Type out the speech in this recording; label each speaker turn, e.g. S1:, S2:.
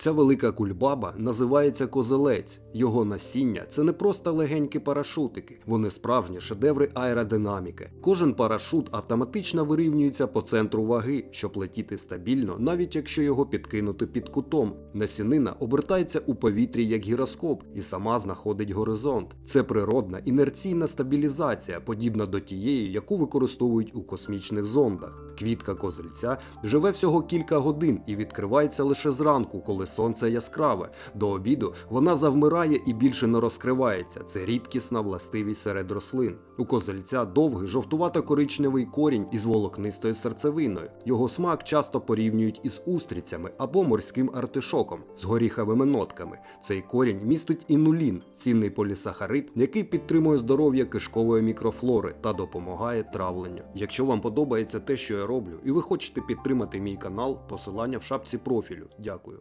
S1: Ця велика кульбаба називається козелець. Його насіння це не просто легенькі парашутики, вони справжні шедеври аеродинаміки. Кожен парашут автоматично вирівнюється по центру ваги, щоб летіти стабільно, навіть якщо його підкинути під кутом. Насінина обертається у повітрі як гіроскоп і сама знаходить горизонт. Це природна інерційна стабілізація, подібна до тієї, яку використовують у космічних зондах. Квітка козельця живе всього кілька годин і відкривається лише зранку, коли сонце яскраве. До обіду вона завмирає і більше не розкривається. Це рідкісна властивість серед рослин. У козельця довгий жовтувато-коричневий корінь із волокнистою серцевиною. Його смак часто порівнюють із устрицями або морським артишоком з горіховими нотками. Цей корінь містить інулін, цінний полісахарид, який підтримує здоров'я кишкової мікрофлори та допомагає травленню. Якщо вам подобається те, що я роблю, і ви хочете підтримати мій канал, посилання в шапці профілю. Дякую.